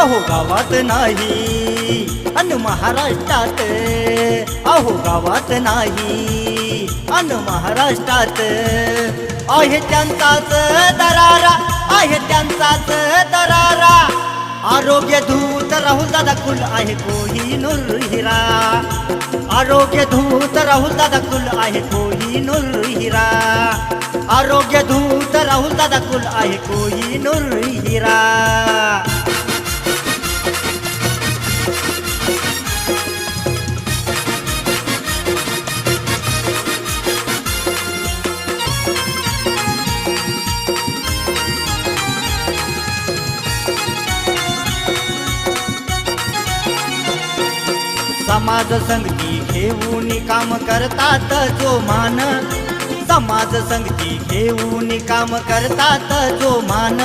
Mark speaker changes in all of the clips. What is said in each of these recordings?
Speaker 1: अहो गावात नाही. अन महाराष्ट्रात अहो गावात नाही. अन महाराष्ट्रात आहे त्यांचाच दरारा आहे त्यांचाच दरारा. आरोग्य धूत राहुल दादा कुल आहे कोही नुर हिरा. आरोग्य धूत राहुल दादा कुल आहे कोहिनूर हिरा. आरोग्य धूत राहुल दादा कुल आहे कोहिनूर हिरा. समाज संगती घेऊन काम करतात जो मान. समाज संगती घेऊन काम करतात जो मान.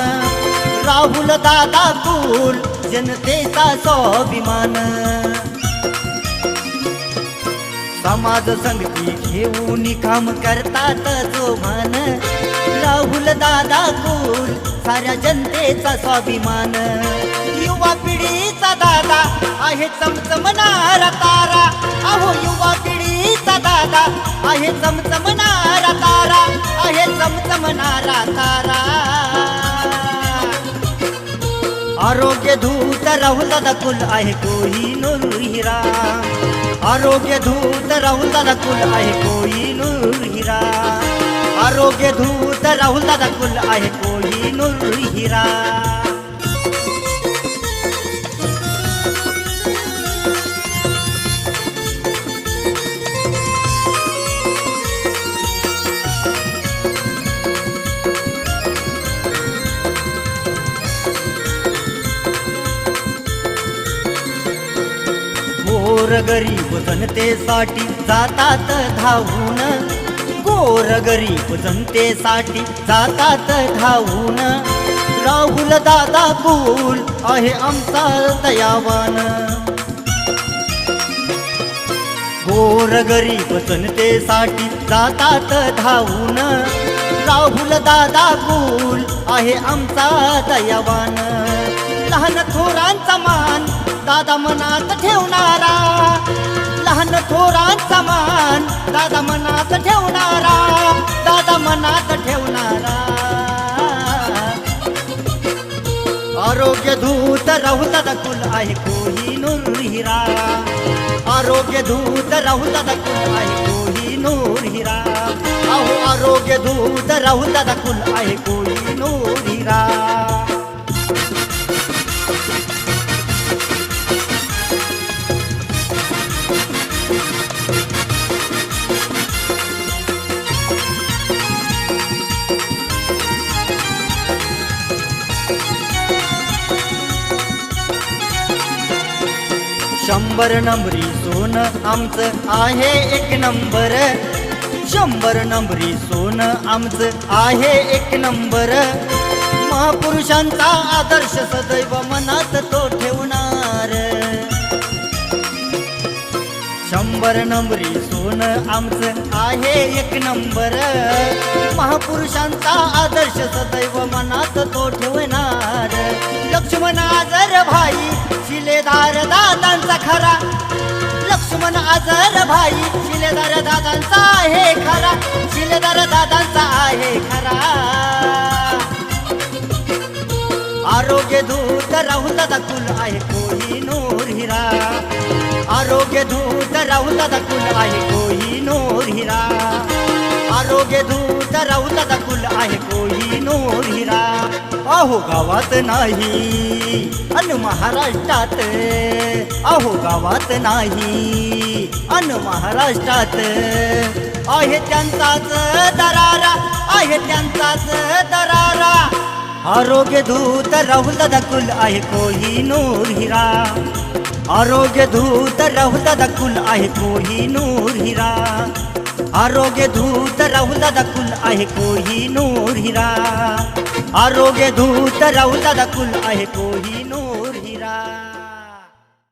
Speaker 1: राहुल दादा कुल जनतेचा स्वाभिमान. समाज संगती घेऊन काम करतात जो मान. राहुल दादा कुल साऱ्या जनतेचा स्वाभिमान. आहे चमचमणारा तारा. अहो युवा पिढीचा दादा. आहे चमचमणारा तारा. आहे चमचमणारा तारा. आरोग्य धूत राहुल दादा कुल आहे कोहिनूर हिरा आरोग्य धूत राहुल दादा कुल आहे कोहिनूर हिरा आरोग्य धूत राहुल दादा कुल आहे कोहिनूर हिरा गोर गरीब जनतेसाठी जातात धावून. गोर गरीब जनतेसाठी जातात धावून. राहुल दादा कुल आहे आमचा दयावान. गोर गरीब जनतेसाठी जातात धावून. राहुल दादा कुल आहे आमचा दयावान. लहान थोरांचा मान दादा मनात ठेवणारा. लहान थोरांचा मान दादा मनात ठेवणारा. दादा मनात ठेवणारा. आरोग्य धूत राहू दादा कुल आहे कोहिनूर हिरा. आरोग्य धूत राहुल दादा कुल आहे कोहिनूर हिरा. अहो आरोग्य धूत राहुल दादा कुल आहे कोहिनूर हिरा. शंभर नंबरी सोन आमचं आहे एक नंबर. शंभर नंबरी सोन आमचं आहे एक नंबर. महापुरुषांचा आदर्श सदैव मनात तो ठेवणार. शंभर नंबरी सोन आमचं आहे एक नंबर. महापुरुषांचा आदर्श सदैव मनात तो ठेवणार. लक्ष्मण आजर भाई शिलेदार दादांचा खरा. लक्ष्मण आजर भाई शिलेदार दादांचा आहे खरा. शिलेदार दादांचा आहे खरा. आरोग्य दूत राहुल दादा आहे कोही नोर हिरा. आरोग्य दूत राहुल दादा आहे कोही नोर हिरा. आरोग्य दूत राहुल दादा आहे कोही नोर हिरा. अहो गावात नाही. अन महाराष्ट्रात अहो गावात नाही. अन महाराष्ट्रात आहे त्यांचाच दरारा आहे त्यांचाच दरारा. आरोग्य दूत राहुल दकुल आहे कोही नूर हिरा. आरोग्य दूत राहुल दकुल आहे कोही नूर हिरा. आरोग्य दूत राहुल दकुल आहे कोही नूर हिरा. आरोग्य धूत राहुल दादा कुल आहे कोही हिरा